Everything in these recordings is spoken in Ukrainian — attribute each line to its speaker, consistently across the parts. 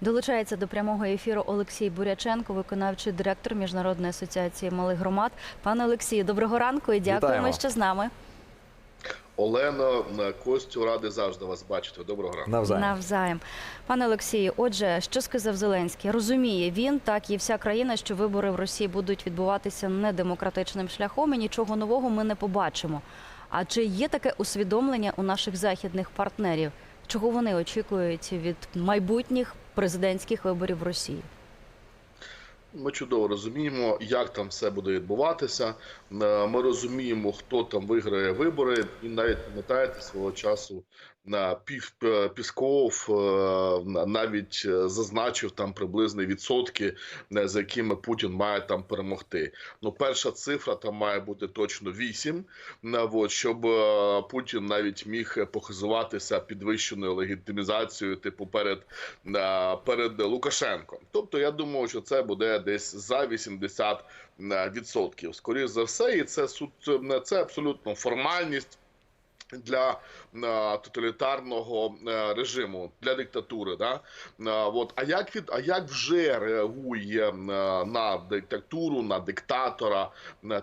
Speaker 1: Долучається до прямого ефіру Олексій Буряченко, виконавчий директор Міжнародної асоціації малих громад. Пане Олексію, доброго ранку і дякуємо,
Speaker 2: Вітаємо.
Speaker 1: що з нами.
Speaker 3: Олено, Костю, радий завжди вас бачити. Доброго ранку.
Speaker 2: Навзаєм.
Speaker 1: Навзаєм. Пане Олексію, отже, що сказав Зеленський? Розуміє він, так і вся країна, що вибори в Росії будуть відбуватися недемократичним шляхом, і нічого нового ми не побачимо. А чи є таке усвідомлення у наших західних партнерів? Чого вони очікують від майбутніх президентських виборів в Росії?
Speaker 3: Ми чудово розуміємо, як там все буде відбуватися. Е, Ми розуміємо, хто там виграє вибори, і навіть пам'ятаєте свого часу пів е, Пісков е, навіть е, зазначив там приблизні відсотки, за якими Путін має там перемогти. Ну, перша цифра там має бути точно 8, е, от, щоб Путін навіть міг похизуватися підвищеною легітимізацією, типу перед перед Лукашенком. Тобто, я думаю, що це буде десь за 80 е, відсотків. Скоріше за все, і це суд це абсолютно формальність. Для е, тоталітарного е, режиму для диктатури, да Е, от а як від а як вже реагує на диктатуру, на диктатора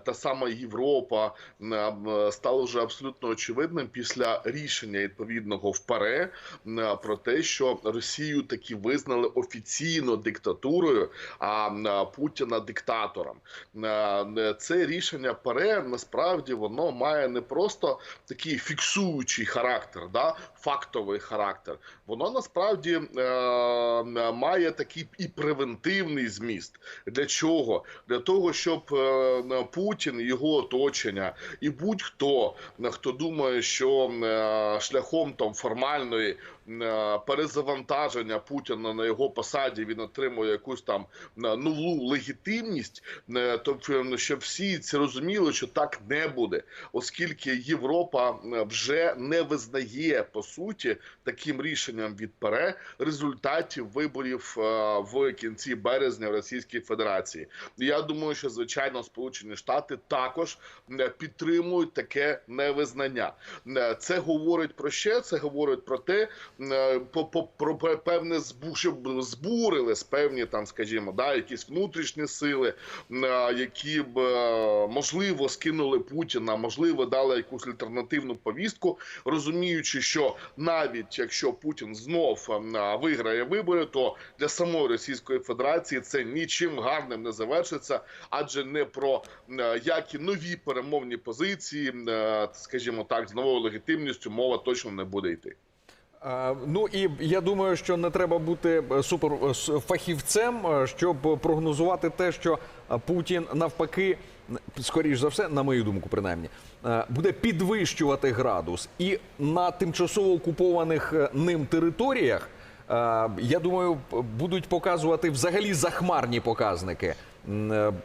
Speaker 3: та сама Європа стало вже абсолютно очевидним після рішення відповідного в ПАРЕ про те, що Росію таки визнали офіційно диктатурою, а Путіна диктатором. Це рішення ПАРЕ насправді воно має не просто такий фіксуючий характер, да, фактовий характер. Воно насправді е, має такий і превентивний зміст. Для чого? Для того, щоб е, Путін, його оточення і будь-хто, хто думає, що е, шляхом там формальної е, перезавантаження Путіна на його посаді він отримує якусь там е, нову легітимність, е, то е, щоб всі це розуміли, що так не буде, оскільки Європа е, вже не визнає по суті таким рішенням від ПАРЕ результатів виборів е, в кінці березня в Російській Федерації. Я думаю, що звичайно Сполучені Штати також е, підтримують таке невизнання. Е, Це говорить про що? Це говорить про те, про пе- певне збу, щоб збурили з певні там, скажімо, да, якісь внутрішні сили, які б можливо скинули Путіна, можливо, дали якусь альтернативну повістку, розуміючи, що навіть якщо Путін знов е, виграє вибори, то для самої Російської Федерації це нічим гарним не завершиться, адже не про е, які нові перемовні позиції, е, скажімо так, з новою легітимністю мова точно не буде йти.
Speaker 2: Ну і я думаю, що не треба бути супер с- фахівцем, е, щоб прогнозувати те, що Путін навпаки, скоріш за все, на мою думку, принаймні, е, буде підвищувати градус, і на тимчасово окупованих е, ним територіях. е, Я думаю, будуть показувати взагалі захмарні показники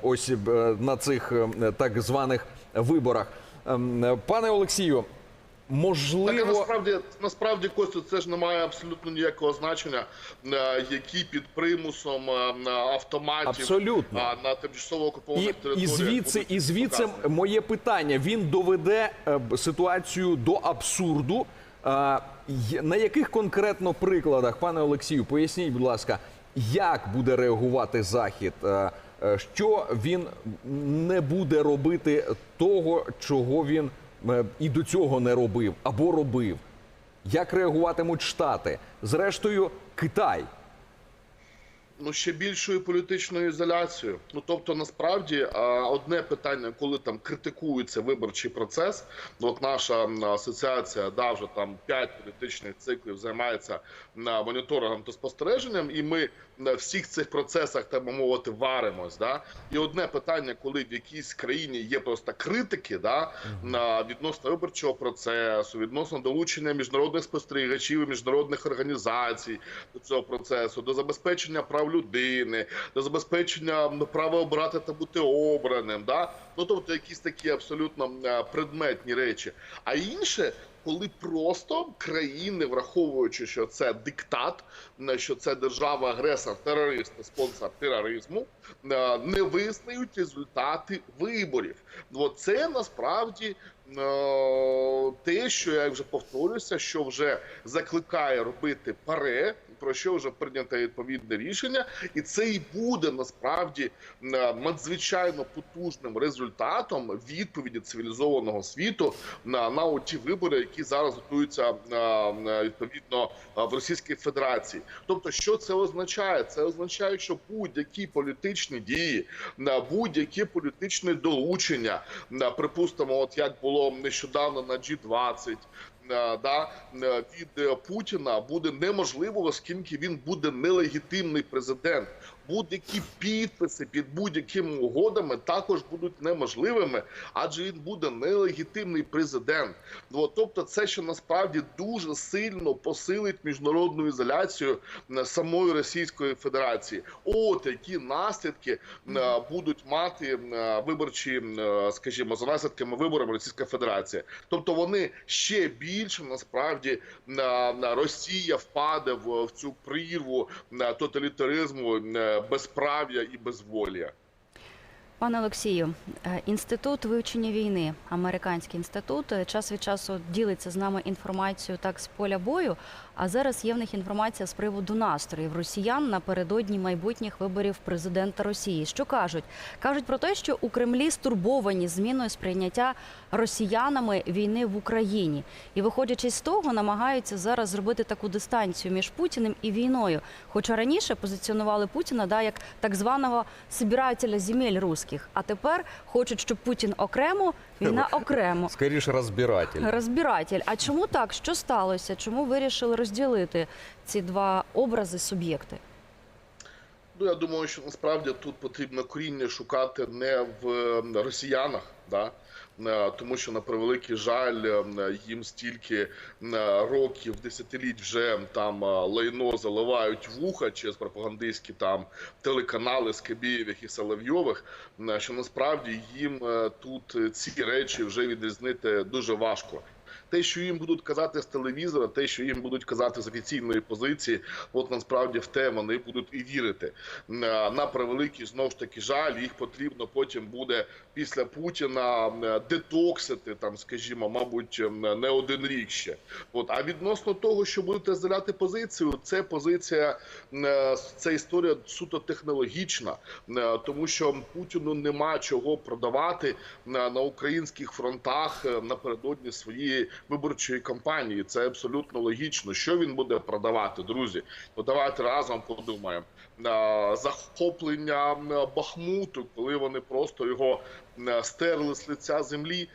Speaker 2: ось на цих так званих виборах. Ем, Пане Олексію,
Speaker 3: Так,
Speaker 2: можливо,
Speaker 3: насправді насправді Костю, це ж не має абсолютно ніякого значення, е, які під примусом е, автоматів
Speaker 2: Абсолютно.
Speaker 3: на тимчасово
Speaker 2: І,
Speaker 3: окупованих
Speaker 2: і
Speaker 3: територіях
Speaker 2: звідси, і звідси
Speaker 3: показані.
Speaker 2: моє питання: він доведе е, ситуацію до абсурду. На яких конкретно прикладах, пане Олексію, поясніть, будь ласка, як буде реагувати Захід? Що він не буде робити того, чого він і до цього не робив або робив? Як реагуватимуть Штати? Зрештою, Китай.
Speaker 3: ну ще більшою політичною ізоляцією. Ну тобто, насправді одне питання, коли там критикується виборчий процес. ну, От наша асоціація да, вже там п'ять політичних циклів займається моніторингом та спостереженням, і ми на всіх цих процесах, так би мовити, варимось. Да? І одне питання, коли в якійсь країні є просто критики, да, на відносно виборчого процесу, відносно долучення міжнародних спостерігачів і міжнародних організацій до цього процесу, до забезпечення прав людини, до забезпечення права обрати та бути обраним. Да? Ну тобто якісь такі абсолютно е, предметні речі. А інше. Коли просто країни, враховуючи, що це диктат, е, що це держава агресор, терорист, спонсор тероризму, е, не визнають результати виборів. От це насправді е, те, що я вже повторюся, що вже закликає робити паре про що вже прийнято відповідне рішення, і це і буде насправді е, надзвичайно потужним результатом відповіді цивілізованого світу на, на ті вибори, які зараз готуються е, е, відповідно е, в Російській Федерації. Тобто, що це означає? Це означає, що будь-які політичні дії, на будь-які політичні долучення, припустимо, от як було нещодавно на G20, е, да, е, від е, Путіна буде неможливо, оскільки він буде нелегітимний президент. Будь-які підписи під будь-якими угодами також будуть неможливими, адже він буде нелегітимний президент. Ну, тобто, це що насправді дуже сильно посилить міжнародну ізоляцію е, самої Російської Федерації. От які наслідки е, будуть мати е, виборчі, е, скажімо, за наслідками виборів Російська Федерація. Тобто вони ще більше насправді на, на Росія впаде в, в цю прірву тоталітаризму, е, безправ'я і безволія.
Speaker 1: Пане Олексію, е, інститут вивчення війни, американський інститут, е, час від часу ділиться з нами інформацією так з поля бою. А зараз є в них інформація з приводу настроїв росіян напередодні майбутніх виборів президента Росії. Що кажуть? кажуть про те, що у Кремлі стурбовані зміною сприйняття росіянами війни в Україні, і виходячи з того, намагаються зараз зробити таку дистанцію між Путіним і війною. Хоча раніше позиціонували Путіна да як так званого собирателя земель русських, а тепер хочуть, щоб Путін окремо, війна окремо.
Speaker 2: Скоріше розбиратель.
Speaker 1: Розбиратель. А чому так? Що сталося? Чому вирішили розділити ці два образи суб'єкти?
Speaker 3: Ну, я думаю, що насправді тут потрібно коріння шукати не в е, росіянах, да? Е, тому що на превеликий жаль, е, їм стільки е, років, десятиліть вже там лайно заливають вуха через пропагандистські там телеканали Скабєєвих і Соловйових, що насправді їм тут ці речі вже відрізнити дуже важко. Те, що їм будуть казати з телевізора, те, що їм будуть казати з офіційної позиції, от насправді в те вони будуть і вірити. На на превеликий знову ж таки жаль, їх потрібно потім буде після Путіна е, детоксити, там, скажімо, мабуть, е, не один рік ще. От а відносно того, що будете заляти позицію, це позиція, е, це історія суто технологічна, е, тому що Путіну нема чого продавати на, українських фронтах е, напередодні своєї виборчої кампанії. Це абсолютно логічно. Що він буде продавати, друзі? Ну давайте разом подумаємо. Захоплення Бахмуту, коли вони просто його стерли з лиця землі.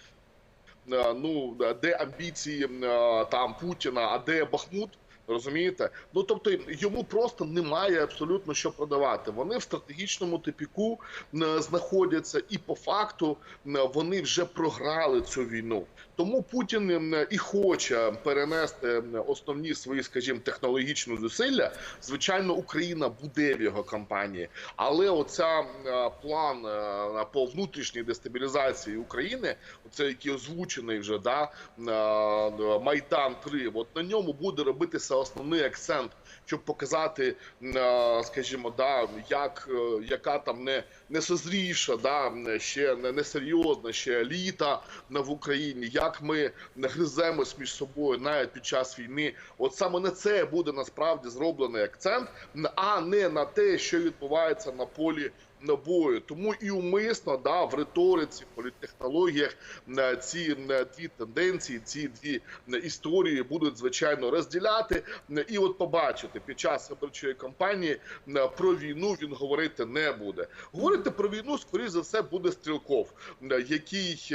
Speaker 3: Ну де амбіції там Путіна, а де Бахмут? Розумієте? Ну тобто йому просто немає абсолютно що продавати. Вони в стратегічному типіку знаходяться, і по факту вони вже програли цю війну. Тому Путін е, і хоче перенести е, основні свої, скажімо, технологічні зусилля. Звичайно, Україна буде в його кампанії, але оця е, план е, по внутрішній дестабілізації України, оце який озвучений вже да е, Майдан 3 от на ньому буде робитися основний акцент, щоб показати, е, скажімо, да як е, яка там не не созріша, да ще не несерйозна, ще еліта в Україні, як ми гриземось між собою навіть під час війни. От саме на це буде насправді зроблений акцент, а не на те, що відбувається на полі бою. Тому і умисно да, в риториці, в політтехнологіях е, ці е, дві тенденції, ці дві е, історії будуть звичайно розділяти. І от побачити під час виборчої кампанії про війну він говорити не буде. Говорити про війну, скоріш за все, буде стрілков, який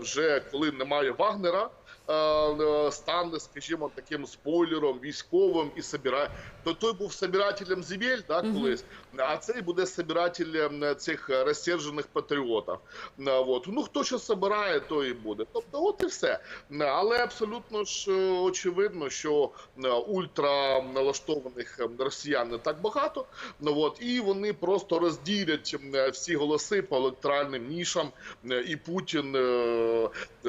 Speaker 3: вже коли немає Вагнера. Е, е, Стане, скажімо, таким спойлером військовим і собира... То той був собирателем земель, да, колись, а цей буде собирателем е, цих розсержених патріотів. От. Ну хто що собирає, то і буде. Тобто, от і все. Але абсолютно ж очевидно, що ультра налаштованих е, росіян не так багато. Ну от і вони просто розділять всі голоси по електоральним нішам, і Путін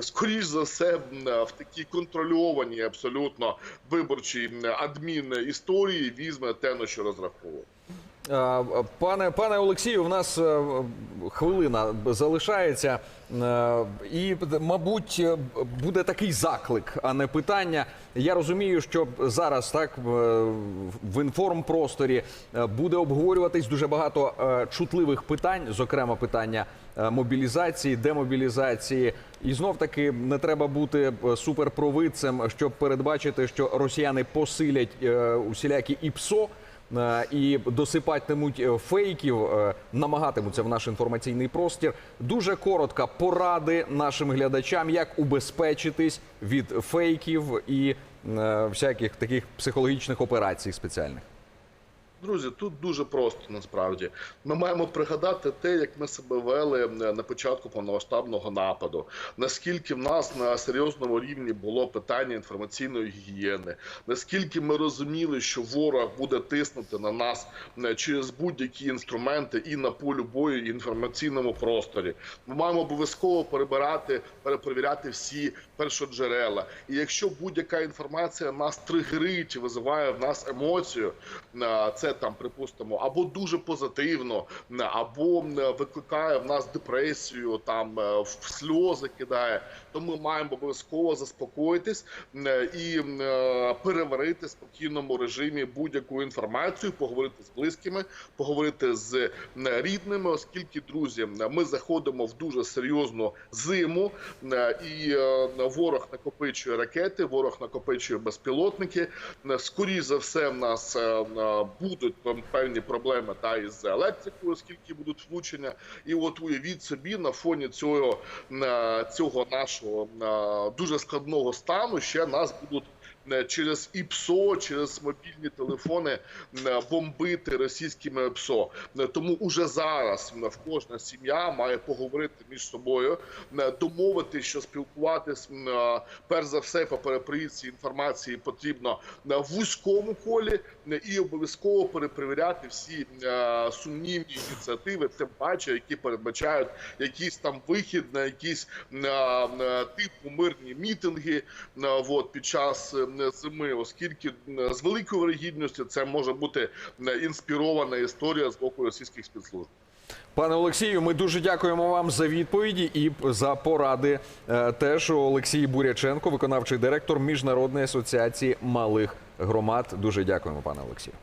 Speaker 3: скоріш за все в такій контрольованій абсолютно виборчій е, адмін історії візьме те, на що розраховує.
Speaker 2: Е, Пане пане Олексію, в нас е, хвилина залишається, Е, і мабуть е, буде такий заклик, а не питання. Я розумію, що зараз так е, в інформпросторі е, буде обговорюватись дуже багато е, чутливих питань, зокрема питання е, мобілізації, демобілізації. І знов таки не треба бути е, суперпровидцем, щоб передбачити, що росіяни посилять е, усілякі ІПСО. Е, і досипатимуть е, фейків, е, намагатимуться в наш інформаційний простір. Дуже коротко поради нашим глядачам, як убезпечитись від фейків і е, всяких таких психологічних операцій спеціальних.
Speaker 3: Друзі, тут дуже просто насправді. Ми маємо пригадати те, як ми себе вели на початку повномасштабного нападу. Наскільки в нас на серйозному рівні було питання інформаційної гігієни, наскільки ми розуміли, що ворог буде тиснути на нас через будь-які інструменти і на полю бою, і інформаційному просторі. Ми маємо обов'язково перебирати, перепровіряти всі першоджерела. І якщо будь-яка інформація нас тригерить, визиває в нас емоцію, це там припустимо, або дуже позитивно, або викликає в нас депресію, там е, в сльози кидає, то ми маємо обов'язково заспокоїтись е, і е, переварити в спокійному режимі будь-яку інформацію, поговорити з близькими, поговорити з рідними, оскільки друзі, ми заходимо в дуже серйозну зиму, і ворог накопичує ракети, ворог накопичує безпілотники. Скорі Скоріше за все, в нас е, е, будуть певні проблеми та із електрикою, оскільки будуть влучення. І от уявіть собі на фоні цього, е, цього нашого е, дуже складного стану ще нас будуть. Е, Через ІПСО, через мобільні телефони е, бомбити російськими ПСО. Е, Тому уже зараз в кожна сім'я має поговорити між собою, домовити, що спілкуватись е, перш за все по переприїзці інформації потрібно в вузькому колі і обов'язково перепровіряти всі сумнівні ініціативи, тим паче, які передбачають якийсь там вихід на якісь типу мирні мітинги от, під час зими, оскільки з великою вирогідністю це може бути інспірована історія з боку російських спецслужб.
Speaker 2: Пане Олексію, ми дуже дякуємо вам за відповіді і за поради. Е, Теж Олексій Буряченко, виконавчий директор Міжнародної асоціації малих громад. Дуже дякуємо, пане Олексію.